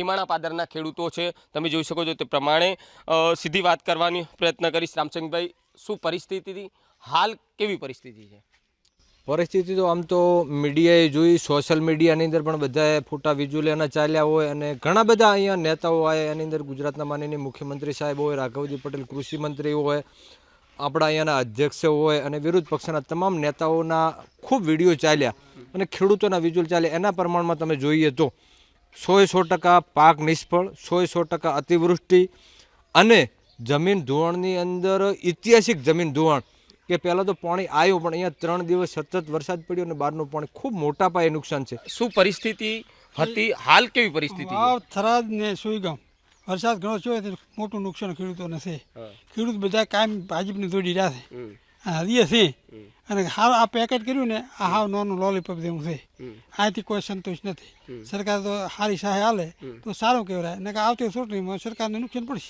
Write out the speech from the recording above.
ખીમાણા પાદરના ખેડૂતો છે. તમે જોઈ શકો છો તે પ્રમાણે સીધી વાત કરવાની પ્રયત્ન કરીશ. રામચંદ્રભાઈ શું પરિસ્થિતિ હાલ કેવી પરિસ્થિતિ છે? પરિસ્થિતિ તો આમ તો મીડિયાએ જોઈ, સોશિયલ મીડિયાની અંદર પણ બધાએ ફોટા વિઝ્યુઅલ એના ચાલ્યા હોય અને ઘણા બધા અહીંયા નેતાઓ આવ્યા એની અંદર ગુજરાતના માનનીય મુખ્યમંત્રી સાહેબ હોય, રાઘવજી પટેલ કૃષિમંત્રી હોય, આપણા અહીંયાના અધ્યક્ષ હોય અને વિરોધ પક્ષના તમામ નેતાઓના ખૂબ વીડિયો ચાલ્યા અને ખેડૂતોના વિઝ્યુઅલ ચાલ્યા. એના પ્રમાણમાં તમે જોઈએ તો સોએ સો ટકા પાક નિષ્ફળ સોએ સો ટકા અતિવૃષ્ટિ અને જમીન ધોવાણની અંદર ઐતિહાસિક જમીન ધોવાણ કે પહેલાં તો પાણી આવ્યું પણ અહીંયા ત્રણ દિવસ સતત વરસાદ પડ્યો અને બહારનું પાણી ખૂબ મોટા પાયે નુકસાન છે. શું પરિસ્થિતિ હતી? હાલ કેવી પરિસ્થિતિ? થરાદ ને સુઈગામ. વરસાદ ઘણો થયો મોટું નુકસાન ખેડૂતો નથી ખેડૂત બધા કાયમ ભાજપને દોડી રહ્યા છે હરીએ છે. અને હાલ આ પેકેટ કર્યું ને આ હાવ નોનું લોલીપોપ જેવું છે. આથી કોઈ સંતોષ નથી. સરકાર તો સારી સહાય હાલે તો સારું કહેવાય. ને કે આવતી ચૂંટણીમાં સરકારને નુકસાન પડશે.